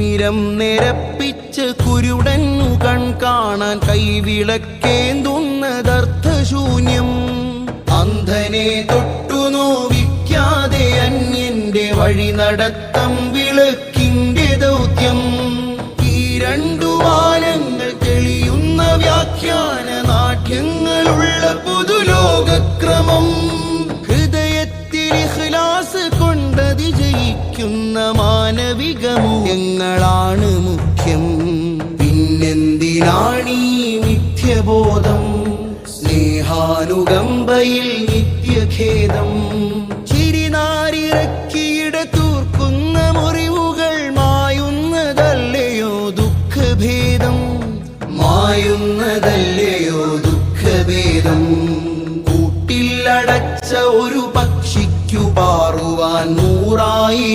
തിമിരം നിരപ്പിച്ച് കുരുടന്നു കൺ കാണാൻ കൈവിളക്കേന്തുന്നതർത്ഥശൂന്യം. അന്ധനെ തൊട്ടു നോവിക്കാതെ അന്യന്റെ വഴി നടത്തം വിളക്കിന്റെ ദൗത്യം. ഈ രണ്ടു നയിക്കുന്ന മാനവിക ഞങ്ങളാണ് മുഖ്യം. പിന്നെന്തിനാണീ മിഥ്യബോധം? സ്നേഹാനുകമ്പയിൽ നിത്യഖേദം. ദുഃഖഭേദം? കൂട്ടിലടച്ച ഒരു പക്ക பகவான் நூறாயிரம்